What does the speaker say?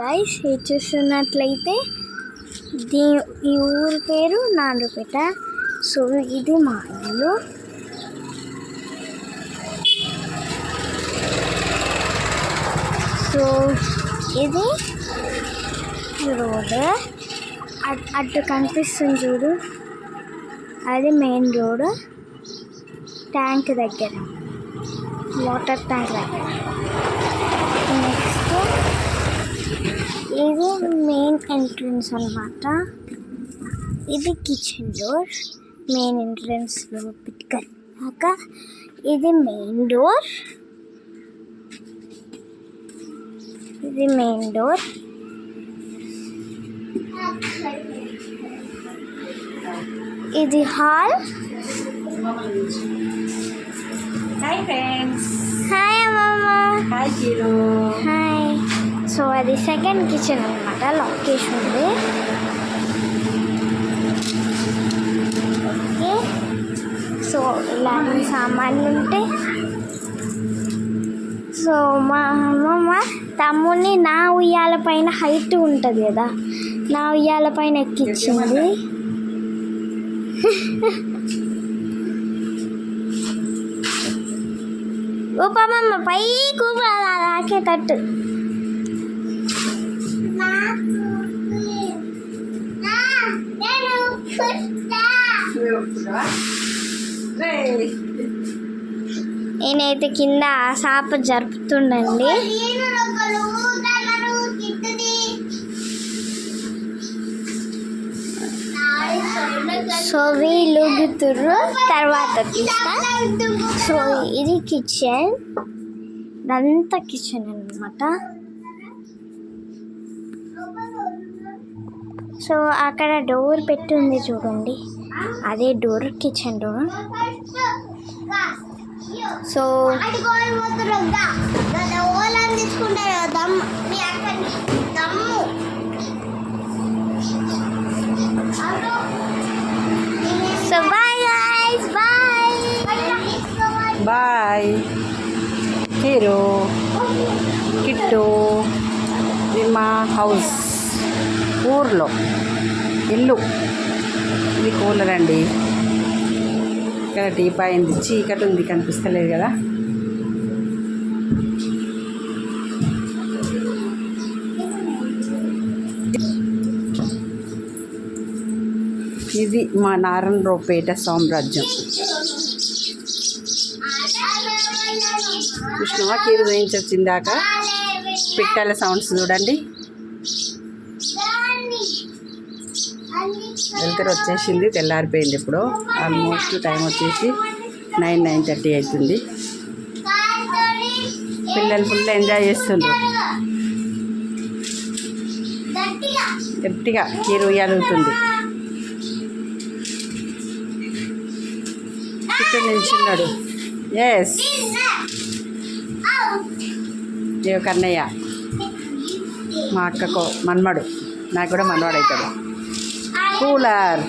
Guys ఇది చూస్తున్నట్లయితే దీ ఈ ఊరి పేరు నాలుగుపేట సో ఇది మా ఇల్లు సో ఇది రోడ్. అట్- అటు కనిపిస్తుంది చూడు. అది మెయిన్ రోడ్. ట్యాంక్ దగ్గర. వాటర్ ట్యాంక్ దగ్గర నెక్స్ట్ ఇది మెయిన్ ఎంట్రన్స్ అన్నమాట ఇది కిచెన్ డోర్ మెయిన్ ఎంట్రన్స్ పెట్టుకున్నాక ఇది మెయిన్ డోర్ ఇది మెయిన్ డోర్ ఇది హాల్ హాయ్ ఫ్రెండ్స్ హాయ్ అమ్మమ్మ హాయ్ జీరో హాయ్ సో అది సెకండ్ కిచెన్ అనమాట లొకేషన్ ఉంది. ఓకే. సో ఇలాంటి సామాన్లు ఉంటాయి సో మా అమ్మమ్మ తమ్ముని నా ఉయ్యాల పైన హైట్ ఉంటుంది కదా నా ఉయ్యాల పైన ఎక్కించింది ఉపమమ్మ పై కూపేటట్టు నేనైతే కింద సాప జరుపుతుండండి. సో వీళ్ళు తర్వాత తీస్తా. సో ఇది కిచెన్ ఇదంతా కిచెన్ అన్నమాట. సో అక్కడ డోర్ పెట్టి ఉంది చూడండి. అదే door kitchen door. So so bye bye bye hero Kittu విమా house ఊర్లో. ఇల్లు. ఇది కూలర్ అండి ఇక్కడ టీపా అయింది చీకటి ఉంది కనిపిస్తలేదు కదా. ఇది మా నారాయణరావుపేట సామ్రాజ్యం. కృష్ణవా కీరు వేయించి పిట్టల సౌండ్స్ చూడండి. వెళ్తారు వచ్చేసింది తెల్లారిపోయింది ఇప్పుడు. ఆల్మోస్ట్ టైం వచ్చేసి నైన్ నైన్ థర్టీ అవుతుంది పిల్లలు ఫుల్ ఎంజాయ్ చేస్తుండ్రు. గట్టిగా కీరు ఉయ్యాలుగుతుంది చుట్టూ నిల్చున్నాడు. ఎస్ ఇక కన్నయ్య. మా అక్కకు మన్మడు. నాకు కూడా మనవాడు అవుతాడు. కూలర్